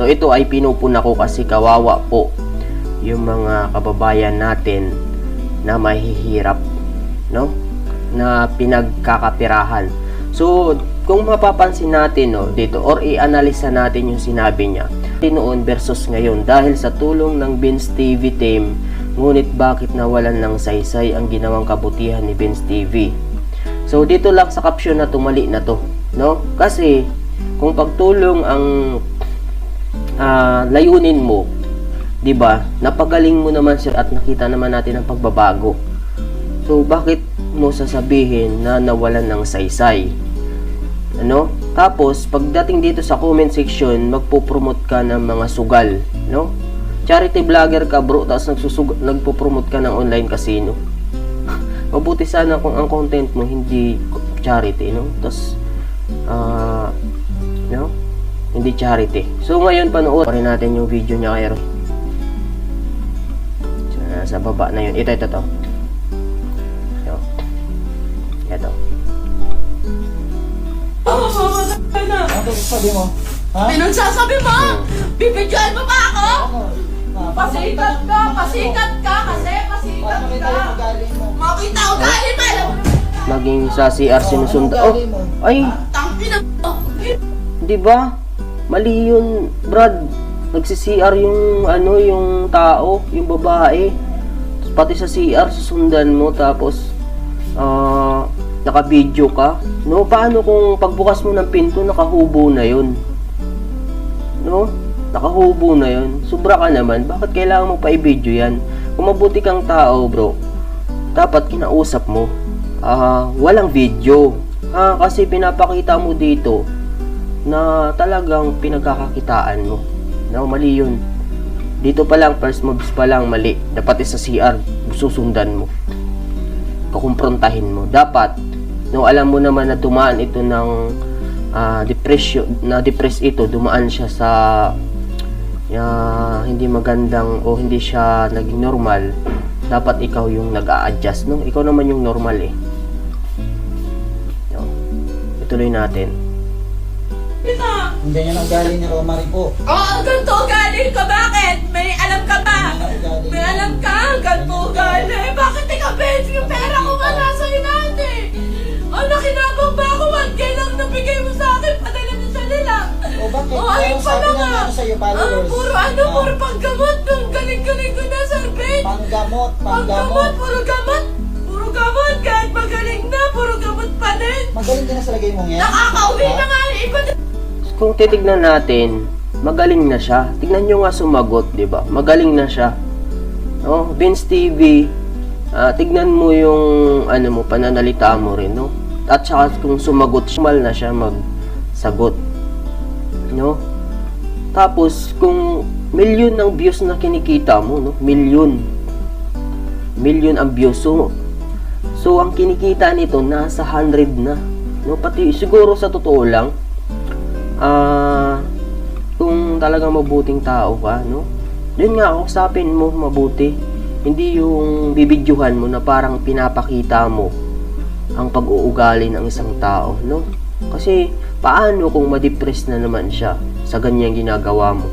So ito ay pinupuna ko kasi kawawa po yung mga kababayan natin na mahihirap, no? Na pinagkakapirahan. So, kung mapapansin natin no, dito or i-analisa natin yung sinabi niya noon versus ngayon dahil sa tulong ng Benz TV team ngunit bakit nawalan ng saysay ang ginawang kabutihan ni Benz TV so dito lang sa caption na tumali na to no kasi kung pagtulong ang ah, layunin mo 'di ba napagaling mo naman sir at nakita naman natin ang pagbabago so bakit mo sasabihin na nawalan ng saysay ano? Tapos, pagdating dito sa comment section, magpo-promote ka ng mga sugal, no? Charity vlogger ka, bro, tapos nagsusug nagpo-promote ka ng online casino. Mabuti sana kung ang content mo hindi charity, no? Tapos, ah, no? Hindi charity. So, ngayon, panoorin natin yung video niya kay Roy. So, nasa baba na yun. Ito, ito, ito. Ito. Ito. Ano sabi mo? Ha? Pinagsasabi mo? Bibidyoan mo pa ako? Ano? Ah, Pasikat ka, pasikat ka, kasi pasikat ka. Makita ko galing mo, alam mo Maging sa CR sinusunda. Oh, ay, Tangina mo. Di ba? Mali yun, Brad. Nagsi-CR yung ano, yung tao, yung babae. Pati sa CR susundan mo tapos ah naka-video ka. No, paano kung pagbukas mo ng pinto nakahubo na yun? No? Nakahubo na yun. Sobra ka naman. Bakit kailangan mo pa i-video yan? Kung mabuti kang tao, bro, dapat kinausap mo. Ah, walang video. Ha, kasi pinapakita mo dito na talagang pinagkakakitaan mo. No, mali yun. Dito pa lang, first moves pa lang, mali. Dapat sa CR, susundan mo. Kukumprontahin mo. Dapat, no, alam mo naman na dumaan ito ng ah, depression, na depress ito, dumaan siya sa ah, hindi magandang o hindi siya naging normal. Dapat ikaw yung nag-a-adjust, no? Ikaw naman yung normal eh. No. Ituloy natin. Ina. Hindi yan ang ugali ni Romary po. Oo, ganito ugali ka, bakit? May alam ka ba? May alam ka, ganito ugali. Bakit ikaw, Ben? Yung pera ko nga nasa inate. Oh, nakinabang ba ako? 1K lang nabigay mo sa akin, padala niyo sa nila. O bakit? Oh, ayun sabi pala ng nga. ano sa'yo, Ah, puro ano, Ah, puro panggamot. Ang galing-galing ko na, Sir Ben. Panggamot, Panggamot, puro gamot. Puro gamot, kahit magaling na, puro gamot pa din. Magaling din na sa lagay mong yan. Nakakauwi na din. Kung titignan natin, magaling na siya. Tignan nyo nga sumagot, di ba? Magaling na siya. No? Vince TV, ah, tignan mo yung ano mo, pananalita mo rin, no? At saka kung sumagot, sumal na siya magsagot. No? Tapos, kung milyon ang views na kinikita mo, no? Milyon. Milyon ang views. So, so ang kinikita nito, nasa 100 na. No? Pati, siguro sa totoo lang, ah kung talagang mabuting tao ka, no? Yun nga, kausapin mo mabuti. Hindi yung bibidyuhan mo na parang pinapakita mo ang pag-uugali ng isang tao, no? Kasi paano kung ma-depress na naman siya sa ganyang ginagawa mo?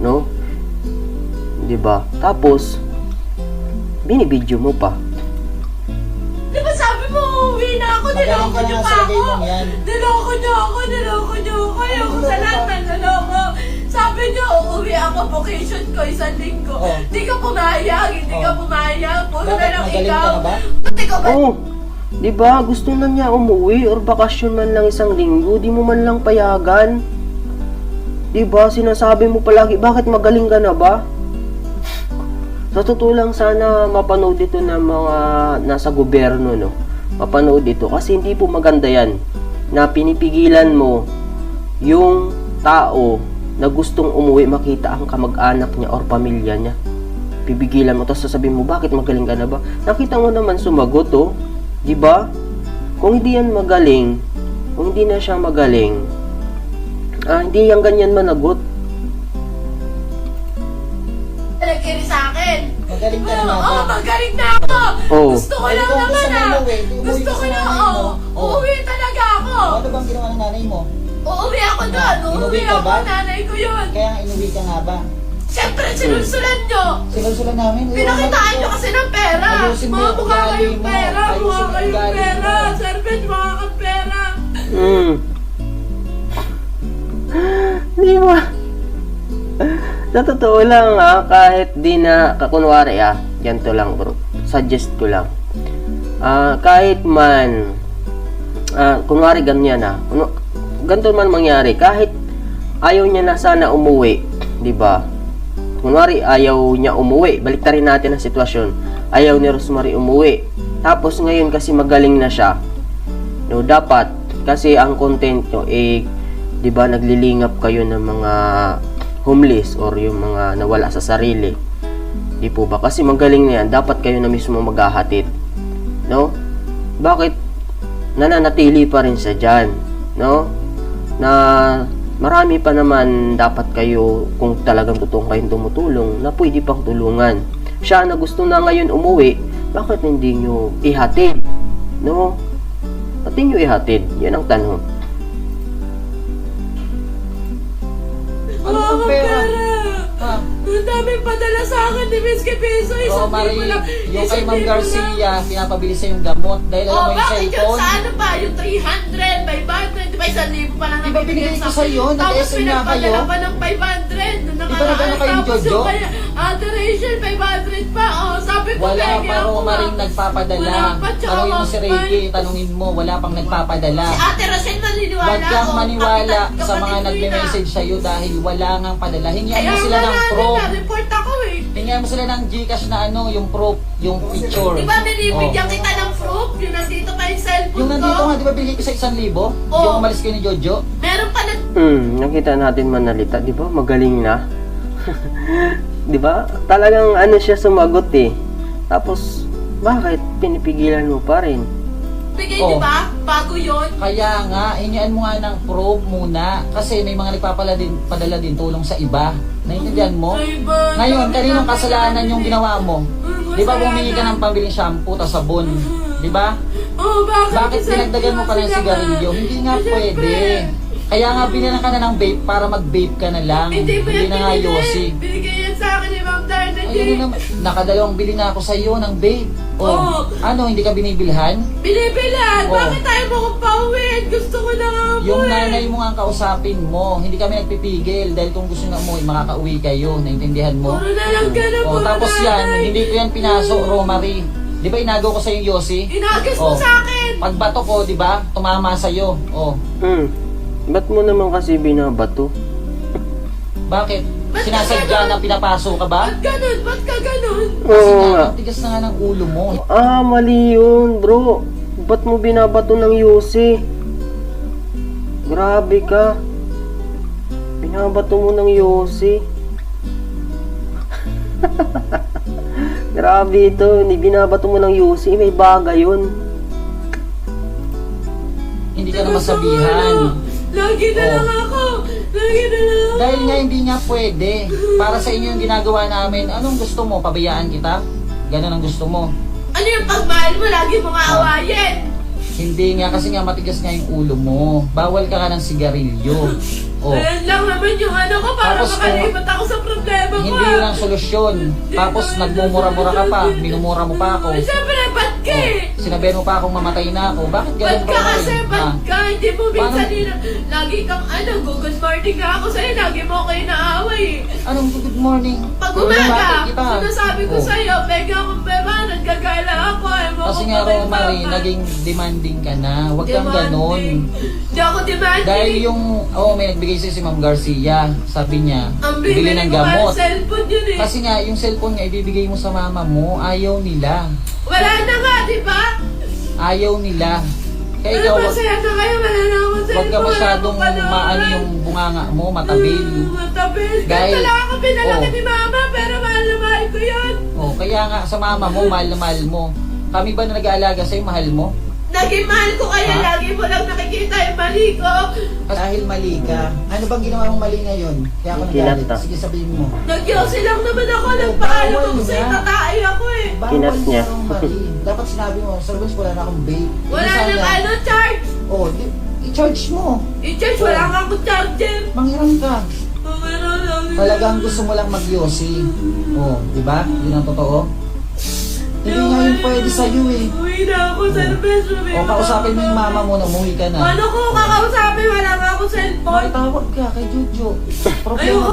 No? 'Di ba? Tapos binibidyo mo pa. Niloko niyo pa ako. Niloko niyo ako, niloko niyo ako. Ayoko sa lahat ng niloko. Sabi niyo, uuwi ako, vacation ko, isang linggo. Oh. Di ka pumayag, hindi ka Oh. pumayag. Puro na Bakit lang magaling ikaw. ka na ba? Pati ka ba? Oh, 'di ba? Gusto na niya umuwi or bakasyon man lang isang linggo, di mo man lang payagan. 'Di ba? Sinasabi mo palagi, bakit magaling ka na ba? Sa totoo lang sana mapanood ito ng mga nasa gobyerno, no? Mapanood ito kasi hindi po maganda 'yan na pinipigilan mo yung tao na gustong umuwi makita ang kamag-anak niya or pamilya niya. Pipigilan mo tapos sasabihin mo bakit magaling ka na ba? Nakita mo naman sumagot oh. Di ba? Kung hindi yan magaling kung hindi na siya magaling ah hindi yan ganyan managot Oh. Gusto ko lang naman ah. Gusto ko nanay oo. mo. Oh. Uuwi talaga ako. Ano bang ginawa ng nanay mo? Uuwi ako doon. Uuwi inuwi ka ako. ba? Nanay ko yun. Kaya nga inuwi ka nga ba? Siyempre, sinunsulan nyo. Sinusulan namin. Pinakitaan nyo kasi ng pera. Ayusin mo Mga yung mukha ugali kayong mo. pera. Ayusin Mukha mo yung kayong ugali pera. mo. Serpent, mukha kang pera. Hmm. Di ba? Sa totoo lang ah, kahit di na, kakunwari ah, ganito lang bro, suggest ko lang. Ah, kahit man, ah, kunwari ganyan ah, kuno, ganito man mangyari, kahit ayaw niya na sana umuwi, di ba? Kunwari ayaw niya umuwi, baliktarin natin ang sitwasyon. Ayaw ni Rosemary umuwi. Tapos ngayon kasi magaling na siya, No, dapat kasi ang content nyo eh 'di ba naglilingap kayo ng mga homeless or yung mga nawala sa sarili. Di po ba? Kasi magaling na yan, dapat kayo na mismo maghahatid. No? Bakit nananatili pa rin siya dyan? No? Na marami pa naman dapat kayo kung talagang totoong kayong tumutulong na pwede pang tulungan. Siya na gusto na ngayon umuwi, bakit hindi nyo ihatid? No? Pati nyo ihatid? Yan ang tanong. Daming padala sa akin ni Miss Kepiso. Oo, Isang Marie, libo lang. yung kay Ma'am. Garcia, pinapabili sa yung gamot dahil alam Oh, mo yung bakit yun cellphone. sa ano pa? Yung 300, 500, di ba isang libo pa lang Di ba binigay ko sa iyo? Tapos Nag-SM nga pinagpadala kayo? pa ng 500. Nung Di ba nagano kayong Tapos Jojo? yung kaya, adoration, 500 pa. Oh, sabi ko, Wala Peggy, pa ako ro nga. rin nagpapadala. Wala pa, tsaka Tanungin mo si Ricky, pa. tanungin mo, wala pang nagpapadala. Si Ate Rosel naniniwala Huwag kang ako. maniwala Kapatid- sa mga kapatid ko yun, nagme-message sa iyo dahil wala ngang padala. ah. Kaya mo sila nga ng na, proof. report ako eh. Hingian mo sila ng Gcash na ano, yung proof, yung picture. Di ba binibigyan Oh. kita ng proof? Yung nandito pa yung cellphone Yung nandito ko. nga, di ba binigay ko sa isang libo? Oo. Yung umalis kayo ni Jojo? Meron pa na Hmm, nakita natin manalita, 'di ba? Magaling na. 'Di ba? Talagang ano siya sumagot eh. Tapos bakit pinipigilan mo pa rin? bigay, Oh. di ba? Bago yon. Kaya nga, hingian mo nga ng proof muna. Kasi may mga nagpapala din, padala din tulong sa iba. Naintindihan mo? Ay ba? Ngayon, kaninong kasalanan yung ginawa mo? Di ba bumili ka ng pambiling shampoo ta sabon? Di ba? Oh, bakit? Bakit pinagdagan mo pa ng sigarilyo? Hindi nga pwede. Kaya nga binila ka na ng vape para mag-vape ka na lang. Hindi na nga yosi. Ayun naman, nakadalawang bili na ako sa iyo ng vape. Oh, Oo. ano, hindi ka binibilhan? Binibilan! Oh. Bakit tayo mo kong pauwiin? Gusto ko na nga Yung umuwi. nanay mo nga ang kausapin mo. Hindi kami nagpipigil dahil kung gusto nga mo, makakauwi kayo. Naintindihan mo? Puro na lang ka na, Oh, puro tapos yan, nanay. hindi ko yan pinasok, Romary. Di ba inago ko sa yung Yossi? Inagas Oh. mo sa akin! Pagbato ko, di ba? Tumama sa iyo. Oh, Hmm. Ba't mo naman kasi binabato? bakit? Ba't Sinasadya ka na pinapasok ka ba? Ba't ganun? Ba't ka ganun? Kasi Oo nga, tigas na nga ng ulo mo. Ah, mali yun, bro. Ba't mo binabato ng Yossi? Grabe ka. Binabato mo ng Yossi. Grabe ito. Hindi binabato mo ng Yossi. May bagay yun. Hindi ka na masabihan. Lagi na Oh. lang ako! Lagi na lang ako! Dahil nga hindi nga pwede. Para sa inyo yung ginagawa namin, anong gusto mo? Pabayaan kita? Ganon ang gusto mo. Ano yung pagmahal mo? Lagi mo nga awayin! Hindi nga, kasi nga matigas nga yung ulo mo. Bawal ka ka ng sigarilyo. Oh. Ayan lang naman yung ano ko para Tapos kung- makalipat ako sa problema ko. Hindi yun ang solusyon. Tapos nagmumura-mura ka pa, minumura mo pa ako. Ay, Siyempre, ba't ka eh? Oh, sinabihan mo pa akong mamatay na ako. Bakit Ba't ganun ka pa kasi? Ba't ka? Hindi mo minsan Paano- nila. Lagi kang ano, good morning nga ako sa'yo. Lagi mo ako inaaway eh. Anong good morning? Pag Bakit umaga, kita? sinasabi ko Oh. sa'yo, pega akong Kasi nga Romary, baba. naging demanding ka na. Huwag kang ganon. Hindi ako demanding. Dahil yung, oh may nagbigay sa'yo si Ma'am Garcia. Sabi niya, Ang bili bibili ng ko gamot. cellphone yun eh. Kasi nga, yung cellphone nga ibibigay mo sa mama mo, ayaw nila. Wala na nga, di ba? Ayaw nila. Kaya Ano ikaw, ba wag, saya na kayo? Wala na akong wag ka cellphone. masyadong panoorin. maano yung bunganga mo, matabil. Mm, Matabil. Dahil- Dahil, lang ako pinalaki Oh. ni mama, pero mahal na mahal ko yun. Oh, kaya nga sa mama mo, mahal na mahal mo. Kami ba na nag-aalaga sa'yo, mahal mo? Naging mahal ko kayo, Ha? lagi mo lang nakikita yung mali ko. Dahil mali ka. Ano bang ginawa mong mali ngayon? Kaya ako Kinata. nagalit. Sige, sabihin mo. Nagyosi lang naman ako, nagpaalam ako sa'yo, nga. tatay ako eh. Bawal Kinat niya. yung mali. Dapat sinabi mo, Sir Vince, wala na akong babe. Wala Hindi nang sana- ano, charge. Oh, di, I-charge mo. I-charge, wala nga akong charger. Manghiram ka. Talagang gusto mo lang magyosi. Oh, di ba? Yun ang totoo. Hindi nga yun pwede sa'yo eh. Uwi na ako sa beso. O, kausapin mo yung mama mo na umuwi ka na. Ano ko kakausapin? Wala nga ako cellphone. Makitawag ka kay Jojo. Problema.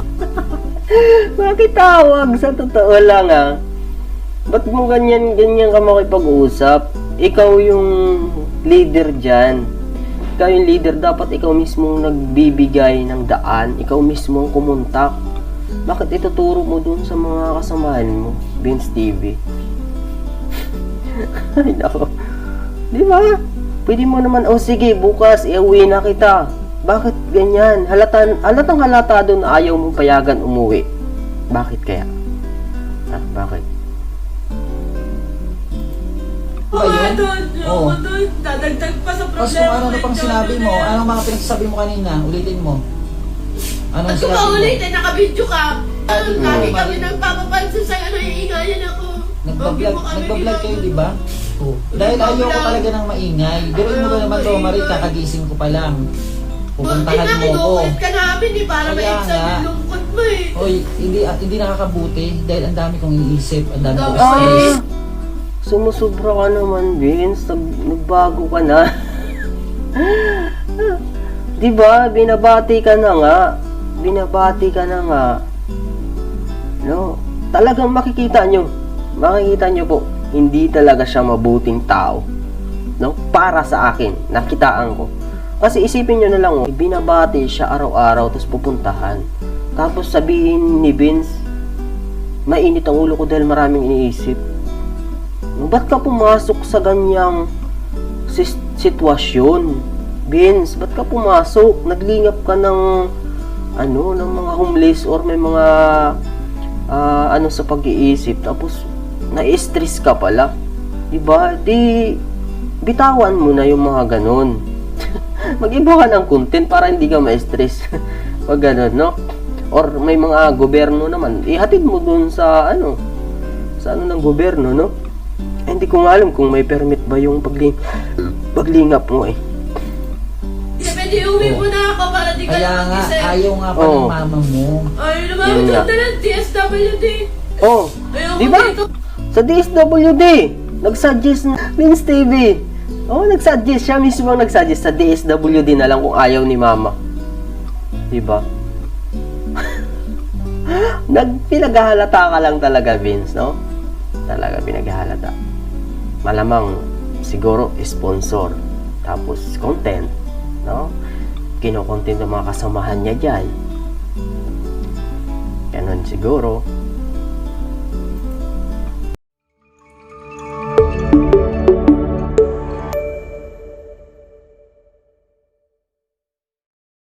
Bakit tawag? Sa totoo lang ah. Ba't mo ganyan, ganyan ka makipag-usap? Ikaw yung leader dyan. Ikaw yung leader, dapat ikaw mismo nagbibigay ng daan. Ikaw mismo ang kumontak. Bakit ituturo mo dun sa mga kasamahan mo? Vince TV. Ay, nako. Di ba? Pwede mo naman, oh sige, bukas, iuwi na kita. Bakit ganyan? Halatan, halatang halata doon na ayaw mo payagan umuwi. Bakit kaya? Ha? Bakit? Ba Oo, yun? doon. Oo. Doon. Dadagdag pa sa Tapos problema. kung ano na ko pang sinabi mo, na yan. anong mga pinagsasabi mo kanina, ulitin mo. Anong At sinabi mo? paulit, eh, nakabidyo ka. Ano, lagi kami nagpapapansin sa'yo na iingayan ako. Nagbablog, kami nagbablog kayo, di ba? Oh. Dahil Nagbablog. ayoko talaga ng maingay. Gawin mo ba naman to. Marie, kakagising ko pa lang. Bakit Pupuntahan mo ko. kinukulit ka namin eh, para nga. yung lungkot mo eh. Oy, hindi ah, hindi nakakabuti dahil ang dami kong iniisip, ang dami kong Ah. stress. Sumusubra ka naman, Vince. Nag, nagbago ka na. Di ba? Binabati ka na nga. Binabati ka na nga. No? Talagang makikita nyo. Makikita nyo po. Hindi talaga siya mabuting tao. No? Para sa akin. Nakitaan ko. Kasi isipin nyo na lang, oh, binabati siya araw-araw, tapos pupuntahan. Tapos sabihin ni Vince, mainit ang ulo ko dahil maraming iniisip. Ba't ka pumasok sa ganyang sitwasyon? Vince, ba't ka pumasok? Naglingap ka ng ano, ng mga homeless or may mga ah, ano sa pag-iisip tapos na-stress ka pala. 'Di ba? Di bitawan mo na yung mga ganun. Mag-iba ka ng content para hindi ka ma-stress. Pag ganun, no? Or may mga gobyerno naman, ihatid mo dun sa ano, sa ano ng gobyerno, no? Eh, hindi ko nga alam kung may permit ba yung pagling paglingap mo eh. Pwede uwi mo na ako para di ka Kaya lang nga, mag-isip. ayaw nga pa Oo. ng mama mo. Ay, Yun lumamit nga. ka na ng DSWD. Oh, Ayaw di ko ba? dito. Sa DSWD, nag-suggest na Vince TV. Oh, nag-suggest siya mismo ang nag-suggest sa DSWD na lang kung ayaw ni mama. Di ba? Nagpinaghahalata ka lang talaga, Vince, no? Talaga pinaghahalata. Malamang siguro sponsor. Tapos content, no? Kino-content ng mga kasamahan niya dyan. Ganon siguro.